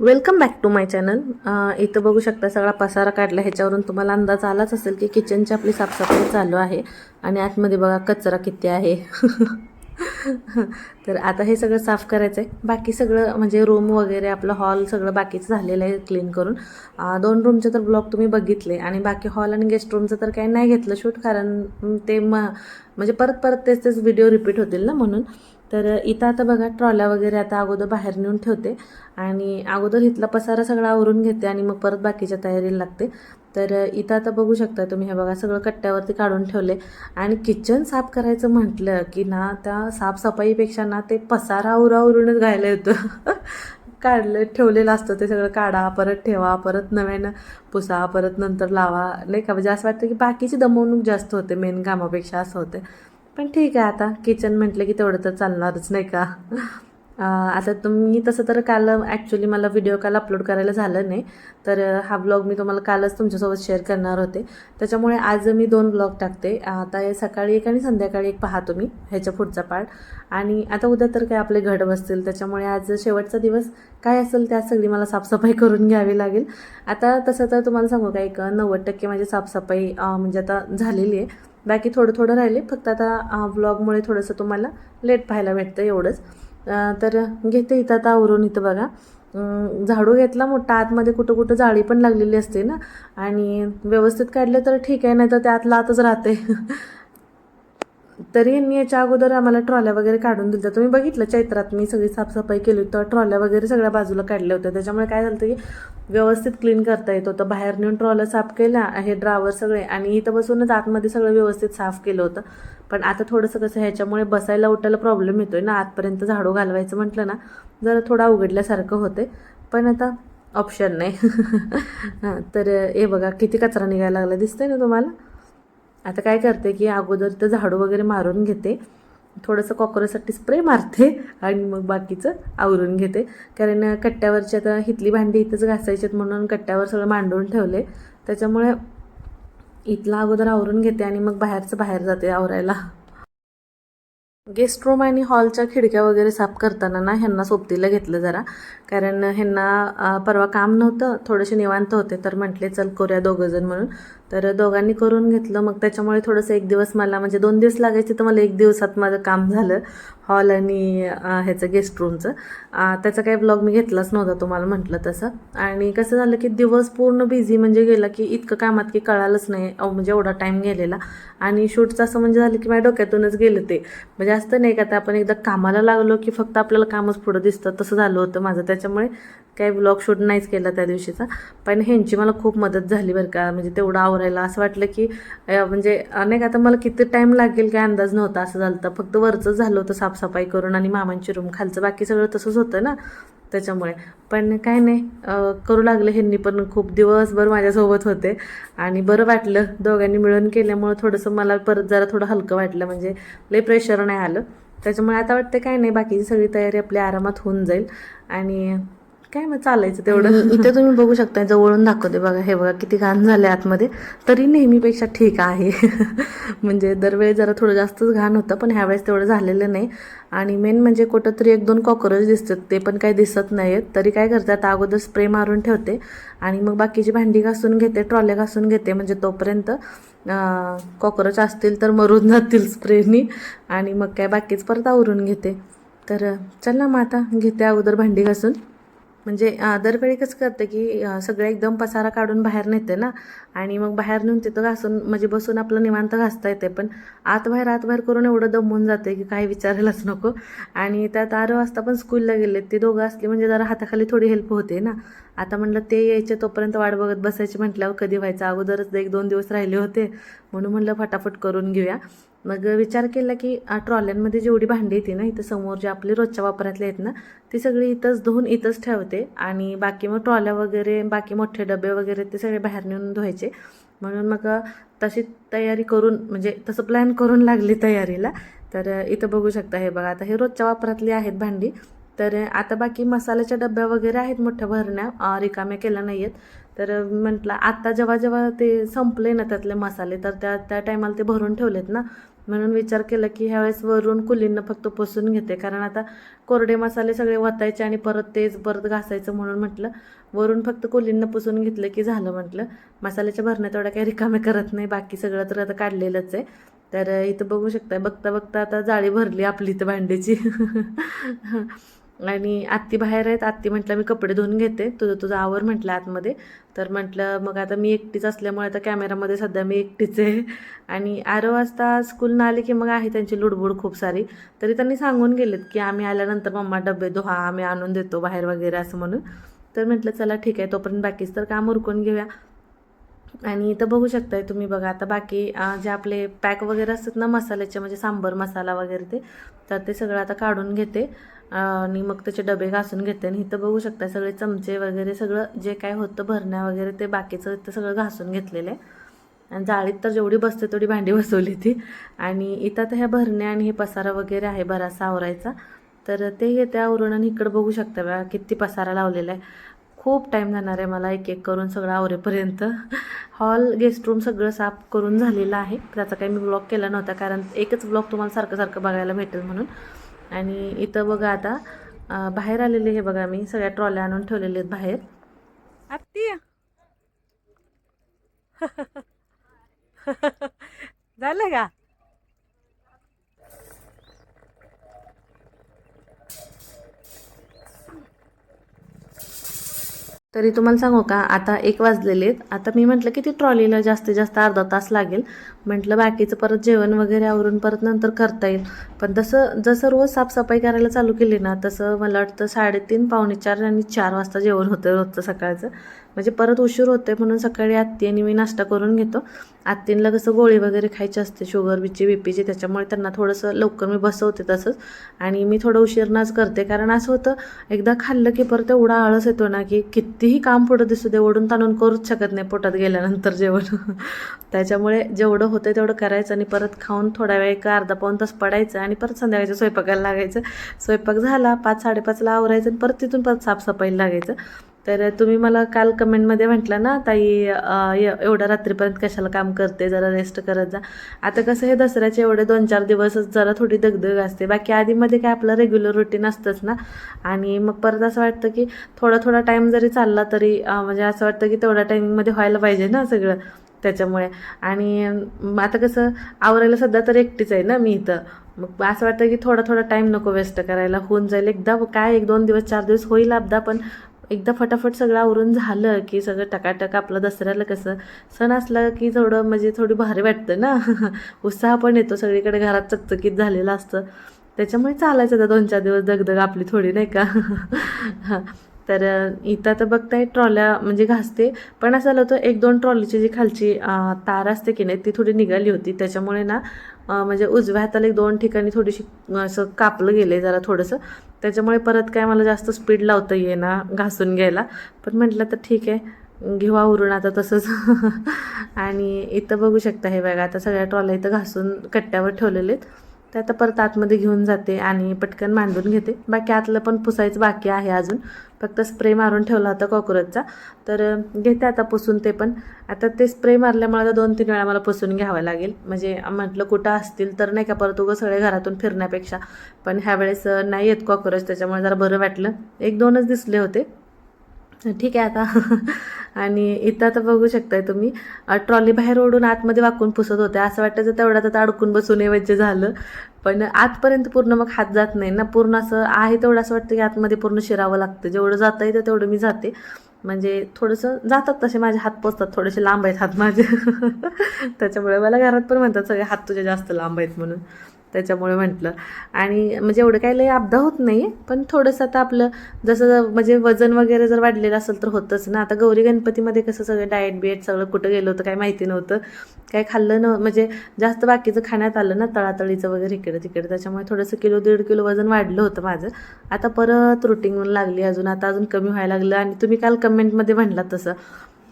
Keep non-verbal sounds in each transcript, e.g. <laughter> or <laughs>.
Welcome back to my channel इथं बघू शकता सगळा पसारा काढला. ह्याच्यावरून तुम्हाला अंदाज आलाच असेल की किचनची आपली साफसफाई चालू आहे. आणि आतमध्ये बघा कचरा किती आहे. <laughs> तर आता हे सगळं साफ करायचं आहे बाकी सगळं म्हणजे रूम वगैरे आपलं हॉल सगळं बाकीचं झालेलं आहे क्लीन करून. दोन रूमचे तर ब्लॉग तुम्ही बघितले. आणि बाकी हॉल आणि गेस्ट रूमचं तर काही नाही घेतलं शूट कारण ते म म्हणजे परत परत तेच तेच व्हिडिओ रिपीट होतील ना म्हणून. तर इथं आता बघा ट्रॉल्या वगैरे आता अगोदर बाहेर नेऊन ठेवते. आणि अगोदर इथला पसारा सगळा आवरून घेते आणि मग परत बाकीच्या तयारीला लागते. तर इथं आता बघू शकता तुम्ही हे बघा सगळं कट्ट्यावरती काढून ठेवले. आणि किचन साफ करायचं म्हटलं की ना त्या साफसफाईपेक्षा ना ते पसारा आवरावरूनच घायला येतं. <laughs> काढलं ठेवलेलं असतं ते सगळं काढा परत ठेवा परत नव्यानं पुसा परत नंतर लावा. नाही का? म्हणजे असं वाटतं की बाकीची दमवणूक जास्त होते मेन कामापेक्षा असं होते. पण ठीक आहे आता. किचन म्हटलं की तेवढं तर चालणारच नाही का? आता तुम्ही तसं तर काल ॲक्च्युली मला व्हिडिओ काल अपलोड करायला झालं नाही. तर हा ब्लॉग मी तुम्हाला कालच तुमच्यासोबत शेअर करणार होते. त्याच्यामुळे आज मी दोन ब्लॉग टाकते. आता हे सकाळी एक आणि संध्याकाळी एक पहा तुम्ही ह्याच्या पुढचा पार्ट आणि आता उद्या तर काय आपले घड बसतील. त्याच्यामुळे आज शेवटचा दिवस काय असेल त्यात सगळी मला साफसफाई करून घ्यावी लागेल. आता तसं तर तुम्हाला सांगू का एक नव्वद टक्के माझी साफसफाई म्हणजे आता झालेली आहे. बाकी थोडं थोडं राहिले. फक्त आता व्लॉगमुळे थोडंसं तुम्हाला लेट पाहायला भेटतं एवढंच. तर घेते इथं आता आवरून इथं बघा. झाडू घेतला मोठा. आतमध्ये कुठं कुठं जाळी पण लागलेली असते ना. आणि व्यवस्थित काढले तर ठीक आहे नाही तर त्यात लातच राहते. <laughs> तरी यांनी याच्या अगोदर आम्हाला ट्रॉल्या वगैरे काढून दिल्या तुम्ही बघितलं चैत्रात मी सगळी साफसफाई केली होती तेव्हा ट्रॉल्या वगैरे सगळ्या बाजूला काढल्या होत्या. त्याच्यामुळे काय झालं की व्यवस्थित क्लीन करता येत होतं. बाहेर नेऊन ट्रॉल्या साफ केल्या हे ड्रावर सगळे आणि इथं बसूनच आतमध्ये सगळं व्यवस्थित साफ केलं होतं. पण आता थोडंसं कसं ह्याच्यामुळे बसायला उठायला प्रॉब्लेम येतोय ना. आतपर्यंत झाडू घालवायचं म्हटलं ना जरा थोडा उघडल्यासारखं होते पण आता ऑप्शन नाही. <laughs> तर हे बघा किती कचरा निघायला लागला. दिसतंय ना तुम्हाला? आता काय करते की अगोदर तर झाडू वगैरे मारून घेते. थोडंसं कॉकरोसाठी स्प्रे मारते आणि मग बाकीचं आवरून घेते. कारण कट्ट्यावरची आता हितली भांडी इथंच घासायची म्हणून कट्ट्यावर सगळं मांडून ठेवले. त्याच्यामुळे इथला अगोदर आवरून घेते आणि मग बाहेरचं बाहेर जाते आवरायला. गेस्ट रूम आणि हॉलच्या खिडक्या वगैरे साफ करताना ना ह्यांना सोबतीला घेतलं जरा. कारण ह्यांना परवा काम नव्हतं थोडेसे निवांत होते तर म्हटले चल करूया दोघंजण म्हणून. तर दोघांनी करून घेतलं. मग त्याच्यामुळे थोडंसं एक दिवस मला म्हणजे दोन दिवस लागायचे तर मला एक दिवसात माझं काम झालं हॉल आणि ह्याचं गेस्ट रूमचं. त्याचा काही ब्लॉग मी घेतलाच नव्हता तुम्हाला म्हटलं तसं. आणि कसं झालं की दिवस पूर्ण बिझी म्हणजे गेला की इतकं कामात की कळालंच नाही म्हणजे एवढा टाईम गेलेला. आणि शूटचं असं म्हणजे झालं की माझ्या डोक्यातूनच गेलं ते. म्हणजे असतं नाही का आता आपण एकदा कामाला लागलो की फक्त आपल्याला कामच पुढं दिसतं तसं झालं होतं माझं. त्याच्यामुळे काही ब्लॉग शूट नाहीच केला त्या दिवशीचा. पण ह्यांची मला खूप मदत झाली बरं का. म्हणजे तेवढं आवरायला असं वाटलं की म्हणजे अनेक नाही का आता मला किती टाईम लागेल काय अंदाज नव्हता असं झालं होतं. फक्त वरचं झालं होतं साफसफाई करून आणि मामांची रूम खालचं बाकी सगळं तसंच होतं ना त्याच्यामुळे. पण काय नाही करू लागलं. ह्यांनी पण खूप दिवसभर माझ्यासोबत होते. आणि बरं वाटलं. दोघांनी मिळून केल्यामुळं थोडंसं मला परत जरा थोडं हलकं वाटलं. म्हणजे लई प्रेशर नाही आलं. त्याच्यामुळे आता वाटतं काय नाही बाकीची सगळी तयारी आपली आरामात होऊन जाईल. आणि काय मग चालायचं तेवढं? इथे तुम्ही बघू शकता जवळून दाखवते बघा. हे बघा किती घाण झाले आतमध्ये. तरी नेहमीपेक्षा ठीक आहे. <laughs> म्हणजे दरवेळी जरा थोडं जास्तच घाण होतं पण ह्यावेळेस तेवढं झालेलं नाही. आणि मेन म्हणजे कुठं तरी एक दोन कॉकरोच दिसतात ते पण काही दिसत नाही आहेत तरी काय करते आता अगोदर स्प्रे मारून ठेवते आणि मग बाकीची भांडी घासून घेते ट्रॉल्या घासून घेते. म्हणजे तोपर्यंत कॉकरोच असतील तर मरून जातील स्प्रेनी. आणि मग काय बाकीच परत आवरून घेते. तर चल ना मग आता घेते अगोदर भांडी घासून. म्हणजे दरवेळी कसं करते की सगळं एकदम पसारा काढून बाहेर नेते ना. आणि मग बाहेर नेऊन तिथं घासून म्हणजे बसून आपलं निवांत घासता येते. पण आत बाहेर आत बाहेर करून एवढं दमून जाते की काही विचारायलाच नको. आणि त्यात आरो वाजता पण स्कूलला गेले ते दोघं असले म्हणजे जरा हाताखाली थोडी हेल्प होते ना. आता म्हणलं ते यायचे तोपर्यंत वाट बघत बसायची म्हटल्यावर कधी व्हायचं? अगोदरच एक दोन दिवस राहिले होते. म्हणून म्हणलं फटाफट करून घेऊया. मग विचार केला की ट्रॉल्यांमध्ये जेवढी भांडी येते ना इथं समोर जे आपली रोजच्या वापरातले आहेत ना ती सगळी इथंच धुवून इथंच ठेवते आणि बाकी मग ट्रॉल्या वगैरे बाकी मोठे डबे वगैरे ते सगळे बाहेर नेऊन धुवायचे. म्हणून मग तशी तयारी करून म्हणजे तसं प्लॅन करून लागली तयारीला. तर इथं बघू शकता हे बघा आता हे रोजच्या वापरातली आहेत भांडी. तर आता बाकी मसाल्याच्या डब्या वगैरे आहेत मोठ्या भरण्या रिकाम्या केल्या नाही आहेत तर म्हटलं आत्ता जेव्हा जेव्हा ते संपले ना त्यातले मसाले तर त्या त्या टायमाला ते भरून ठेवलेत ना. म्हणून विचार केला की ह्यावेळेस वरून कुलींना फक्त पुसून घेते. कारण आता कोरडे मसाले सगळे वतायचे आणि परत तेच परत घासायचं म्हणून म्हटलं. वरून फक्त कुलींना पुसून घेतलं की झालं म्हटलं. मसाल्याच्या भरण्यात एवढ्या काही रिकामे करत नाही. बाकी सगळं तर आता काढलेलंच आहे. तर इथं बघू शकता बघता बघता आता जाळी भरली आपली इथं भांड्याची <laughs> आणि आत्ती बाहेर आहेत. आत्ती म्हटलं मी कपडे धुवून घेते. तुझं तुझं आवर म्हटलं आतमध्ये. तर म्हटलं मग आता मी एकटीच असल्यामुळे आता कॅमेरामध्ये सध्या मी एकटीच आहे. आणि आरो वाजता स्कूलनं आले की मग आहे त्यांची लुडबुड खूप सारी. तरी त्यांनी सांगून गेलेत की आम्ही आल्यानंतर मम्मा डबे धुहा आम्ही आणून देतो बाहेर वगैरे असं म्हणून. तर म्हटलं चला ठीक आहे तोपर्यंत बाकीच तर काम उरकून घेऊया. आणि इथं बघू शकताय तुम्ही बघा आता बाकी जे आपले पॅक वगैरे असतात ना मसाल्याचे म्हणजे सांबर मसाला वगैरे ते तर ते सगळं आता काढून घेते. आणि मग त्याचे डबे घासून घेते. आणि इथं बघू शकता सगळे चमचे वगैरे सगळं जे काय होतं भरण्या वगैरे ते बाकीचं ते सगळं घासून घेतलेलं. आहे आणि जाळीत तर जेवढी बसते तेवढी भांडी बसवली ती. आणि इथं आता ह्या भरण्या आणि हे पसारा वगैरे आहे बराचसा आवरायचा. तर ते घेते आवरून आणि इकडं बघू शकता बघा किती पसारा लावलेला आहे. खूप टाईम जाणार आहे मला एक एक करून सगळं आवरेपर्यंत. हॉल गेस्ट रूम सगळं साफ करून झालेलं आहे. त्याचा काही मी ब्लॉग केला नव्हता कारण एकच ब्लॉग तुम्हाला सारखं सारखं बघायला भेटेल म्हणून. आणि इथं बघा आता बाहेर आलेले हे बघा मी सगळ्या ट्रॉल्या आणून ठेवलेले आहेत बाहेर. आत्ती <laughs> झालं का? तरी तुम्हाला सांगू का आता एक वाजलेले आहेत. आता मी म्हटलं की ती ट्रॉलीला जास्तीत जास्त अर्धा तास लागेल. म्हटलं बाकीचं परत जेवण वगैरे आवरून परत नंतर करता येईल. पण तसं जसं रोज साफसफाई करायला चालू केली ना तसं मला वाटतं साडेतीन पावणे चार आणि चार वाजता जेवण होतं रोजचं सकाळचं. म्हणजे परत उशीर होते म्हणून सकाळी आत्ती आणि मी नाश्ता करून घेतो. आत्तींना कसं गोळी वगैरे खायची असते शुगर बीची बीपीची त्याच्यामुळे त्यांना थोडंसं लवकर मी बसवते तसंच. आणि मी थोडं उशीरनाच करते कारण असं होतं एकदा खाल्लं की परत एवढा आळस येतो ना की कितीही काम पुढं दिसू दे ओढून ताणून करूच शकत नाही पोटात गेल्यानंतर जेवण. <laughs> त्याच्यामुळे जेवढं होतं तेवढं करायचं आणि परत खाऊन थोडा वेळ एक अर्धा पाऊन तास पडायचं आणि परत संध्याकाळच्या स्वयंपाकाला लागायचं. स्वयंपाक झाला पाच साडेपाचला आवरायचं आणि परत तिथून परत साफसफाईला लागायचं. तर तुम्ही मला काल कमेंटमध्ये म्हटलं ना ताई एवढ्या रात्रीपर्यंत कशाला काम करते? जरा रेस्ट करत जा. आता कसं हे दसऱ्याचे एवढे दोन चार दिवसच जरा थोडी दगदग असते. बाकी आधीमध्ये काय आपलं रेग्युलर रुटीन असतंच ना. आणि मग परत असं वाटतं की थोडा थोडा टाईम जरी चालला तरी म्हणजे असं वाटतं की तेवढ्या टायमिंगमध्ये व्हायला पाहिजे ना सगळं त्याच्यामुळे. आणि आता कसं आवरायला सध्या तर एकटीच आहे ना मी इथं. मग असं वाटतं की थोडा थोडा टाईम नको वेस्ट करायला. होऊन जाईल एकदा काय एक दोन दिवस चार दिवस होईल अपदा पण एकदा फटाफट सगळं आवरून झालं की सगळं टकाटक आपलं दसऱ्याला कसं सण असला की थोडं म्हणजे थोडी भारी वाटतं ना? <laughs> उत्साह पण येतो. सगळीकडे घरात चकचकीत झालेलं असतं. त्याच्यामुळे चालायचं आता दोन चार दिवस दगदग आपली थोडी नाही का? <laughs> तर इथं तर बघताय ट्रॉल्या म्हणजे घासते. पण असं झालं होतं एक दोन ट्रॉलीची जी खालची तार असते की नाही ती थोडी निघाली होती. त्याच्यामुळे ना म्हणजे उजव्या हाताला एक दोन ठिकाणी थोडीशी असं कापलं गेलं आहे जरा थोडंसं. त्याच्यामुळे परत काय मला जास्त स्पीड लावता येईना घासून घ्यायला. पण म्हटलं तर ठीक आहे घेऊ उरून आता तसंच. <laughs> आणि इथं बघू शकता हे बघा आता सगळ्या ट्रॉल्या इथं घासून कट्ट्यावर ठेवलेले आहेत. ते आता परत आतमध्ये घेऊन जाते आणि पटकन मांडून घेते. बाकी आतलं पण पुसायचं बाकी आहे अजून. फक्त स्प्रे मारून ठेवला होता कॉक्रोचचा तर घेते आता पुसून ते पण. आता ते स्प्रे मारल्यामुळे आता दोन तीन वेळा मला पुसून घ्यावं लागेल. म्हणजे म्हटलं कुठं असतील तर नाही का परत उगं सगळे घरातून फिरण्यापेक्षा. पण ह्यावेळेस नाही येत कॉक्रोच त्याच्यामुळे जरा बरं वाटलं. एक दोनच दिसले होते. ठीक आहे आता. <laughs> आणि इथं आता बघू शकताय तुम्ही ट्रॉली बाहेर ओढून आतमध्ये वाकून पुसत होते असं वाटायचं तेवढ्यात आता अडकून बसून ऐवजी झालं. पण आतपर्यंत पूर्ण मग हात जात नाही ना. पूर्ण असं आहे तेवढं असं वाटतं की आतमध्ये पूर्ण शिरावं लागतं. जेवढं जाता येतं तेवढं मी जाते. म्हणजे थोडंसं जातात तसे माझे हात पोचतात. थोडेसे लांब आहेत हात माझे. <laughs> त्याच्यामुळे मला घरात पण म्हणतात सगळे हात तुझे जास्त लांब आहेत म्हणून. त्याच्यामुळे म्हटलं. आणि म्हणजे एवढं काही लई अपदा होत नाही पण थोडंसं आता आपलं जसं म्हणजे वजन वगैरे जर वाढलेलं असेल तर होतंच ना. आता गौरी गणपतीमध्ये कसं सगळं डाएट बिएट सगळं कुठं गेलं होतं काय माहिती नव्हतं. काय खाल्लं न म्हणजे जास्त बाकीचं खाण्यात आलं ना तळातळीचं वगैरे इकडे तिकडे. त्याच्यामुळे थोडंसं किलो दीड किलो वजन वाढलं होतं माझं. आता परत रुटीन लागली अजून. आता अजून कमी व्हायला लागलं. आणि तुम्ही काल कमेंटमध्ये म्हणलात तसं.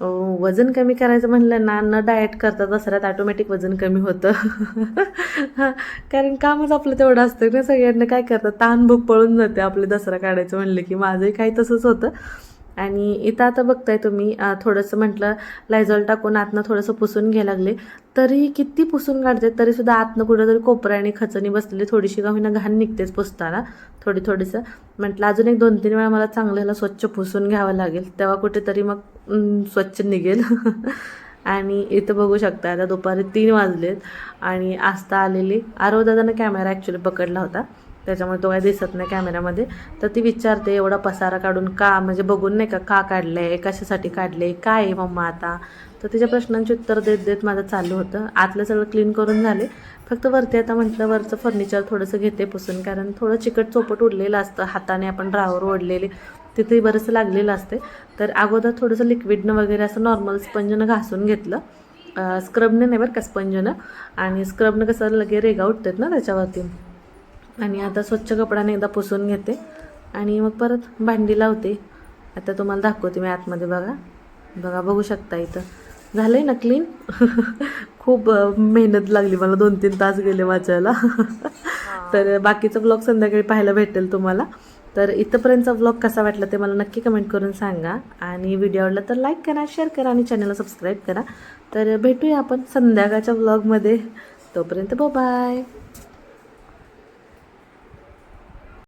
वजन कमी करायचं म्हणलं ना न डाएट करता दसऱ्यात ऑटोमॅटिक वजन कमी होतं. <laughs> कारण कामच आपलं तेवढं असतं ना सगळ्यांना काय करतात ताण भूक पळून जाते आपले दसरा काढायचं म्हणलं की माझंही काही तसंच होतं. आणि इथं आता बघताय तुम्ही थोडंसं म्हटलं लायझॉल टाकून आतनं थोडंसं पुसून घ्यायला लागले. तरीही किती पुसून काढते तरीसुद्धा आतनं कुठंतरी कोपऱ्याने खचणी बसलेली थोडीशी का होईना घाण निघतेच पुसताना थोडी थोडीसं. म्हटलं अजून एक दोन तीन वेळा मला चांगलं ह्याला स्वच्छ पुसून घ्यावं लागेल तेव्हा कुठेतरी मग स्वच्छ निघेल. <laughs> आणि इथं बघू शकता आता दुपारी तीन वाजलेत आणि आस्था आलेली. आरव दादानं कॅमेरा ॲक्च्युली पकडला होता. त्याच्यामुळे तो काही दिसत नाही कॅमेऱ्यामध्ये तर ती विचारते एवढा पसारा काढून का? म्हणजे बघून नाही का? का काढलं आहे कशासाठी काढले आहे काय आहे मम्मा आता? तर तिच्या प्रश्नांची उत्तर देत देत माझं चालू होतं. आतलं सगळं क्लीन करून झाले. फक्त वरती आता म्हटलं वरचं फर्निचर थोडंसं घेते पुसून कारण थोडं चिकट चोपट उडलेलं असतं. हाताने आपण ड्रावर ओढलेले. तिथेही बरंचसं लागलेलं असते तर अगोदर थोडंसं लिक्विडनं वगैरे असं नॉर्मल स्पंजनं घासून घेतलं. स्क्रबने नाही बरं का स्पंजनं. आणि स्क्रबनं कसं लगे रेगा उठतात ना त्याच्यावरती. आणि आता स्वच्छ कपड्याने एकदा पुसून घेते. आणि मग परत भांडी लावते. आता तुम्हाला दाखवते मी आतमध्ये बघा. बघा बघू शकता इथं. झालं आहे ना क्लीन <laughs> खूप मेहनत लागली मला. दोन तीन तास गेले वाचायला. <laughs> तर बाकीचा ब्लॉग संध्याकाळी पाहायला भेटेल तुम्हाला. तर इथंपर्यंतचा व्लॉग कसा वाटला ते मला नक्की कमेंट करून सांगा. आणि व्हिडिओ आवडला तर लाईक करा शेअर करा आणि चॅनलला सबस्क्राईब करा. तर भेटूया आपण संध्याकाळच्या व्लॉगमध्ये तोपर्यंत बाय